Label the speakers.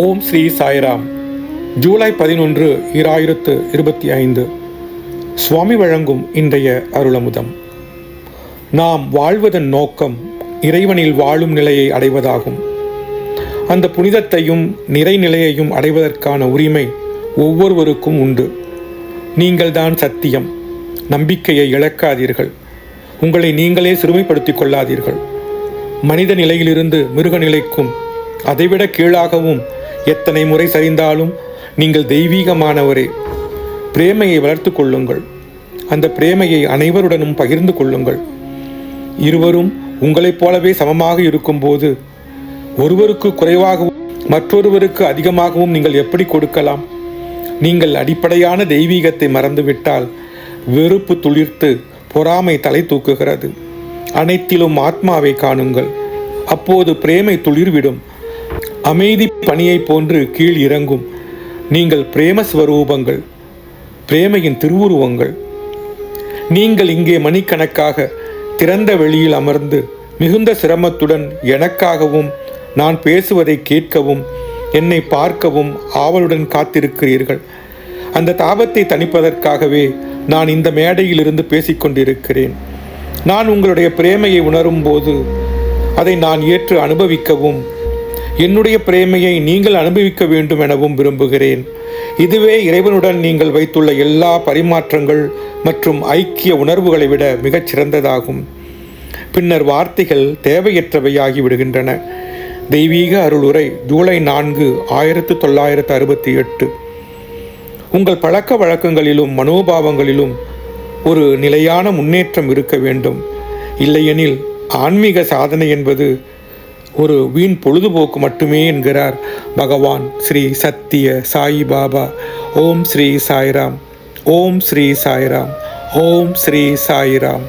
Speaker 1: ஓம் ஸ்ரீ சாய்ராம். ஜூலை பதினொன்று இராயிரத்து இருபத்தி ஐந்து. சுவாமி வழங்கும் இன்றைய அருளமுதம். நாம் வாழ்வதன் நோக்கம் இறைவனில் வாழும் நிலையை அடைவதாகும். அந்த புனிதத்தையும் நிறைநிலையையும் அடைவதற்கான உரிமை ஒவ்வொருவருக்கும் உண்டு. நீங்கள்தான் சத்தியம். நம்பிக்கையை இழக்காதீர்கள். உங்களை நீங்களே சிறுமைப்படுத்திக் கொள்ளாதீர்கள். மனித நிலையிலிருந்து மிருக நிலைக்கும் அதைவிட கீழாகவும் எத்தனை முறை சரிந்தாலும் நீங்கள் தெய்வீகமானவரே. பிரேமையை வளர்த்து கொள்ளுங்கள். அந்த பிரேமையை அனைவருடனும் பகிர்ந்து கொள்ளுங்கள். இருவரும் உங்களைப் போலவே சமமாக இருக்கும்போது ஒருவருக்கு குறைவாகவும் மற்றொருவருக்கு அதிகமாகவும் நீங்கள் எப்படி கொடுக்கலாம்? நீங்கள் அடிப்படையான தெய்வீகத்தை மறந்துவிட்டால் வெறுப்பு துளிர்த்து பொறாமை தலை தூக்குகிறது. அனைத்திலும் ஆத்மாவை காணுங்கள். அப்போது பிரேமை துளிர்விடும். அமைதி பணியைப் போன்று கீழ் இறங்கும். நீங்கள் பிரேம ஸ்வரூபங்கள் பிரேமையின் திருவுருவங்கள். நீங்கள் இங்கே மணிக்கணக்காக திறந்த வெளியில் அமர்ந்து மிகுந்த சிரமத்துடன் எனக்காகவும் நான் பேசுவதை கேட்கவும் என்னை பார்க்கவும் ஆவலுடன் காத்திருக்கிறீர்கள். அந்த தாபத்தை தணிப்பதற்காகவே நான் இந்த மேடையிலிருந்து பேசிக்கொண்டிருக்கிறேன் நான் உங்களுடைய பிரேமையை உணரும்போது அதை நான் ஏற்று அனுபவிக்கவும் என்னுடைய பிரேமையை நீங்கள் அனுபவிக்க வேண்டும் எனவும் விரும்புகிறேன். இதுவே இறைவனுடன் நீங்கள் வைத்துள்ள எல்லா பரிமாற்றங்கள் மற்றும் ஐக்கிய உணர்வுகளை விட மிகச் சிறந்ததாகும். பின்னர் வார்த்தைகள் தேவையற்றவையாகி விடுகின்றன. தெய்வீக அருளுரை ஜூலை நான்கு ஆயிரத்து தொள்ளாயிரத்து அறுபத்தி எட்டு. உங்கள் பழக்க வழக்கங்களிலும் மனோபாவங்களிலும் ஒரு நிலையான முன்னேற்றம் இருக்க வேண்டும். இல்லையெனில் ஆன்மீக சாதனை என்பது ஒரு வீண் பொழுதுபோக்கு மட்டுமே என்கிறார் பகவான் ஸ்ரீ சத்திய சாய் பாபா. ஓம் ஸ்ரீ சாய்ராம். ஓம் ஸ்ரீ சாய்ராம். ஓம் ஸ்ரீ சாய்ராம்.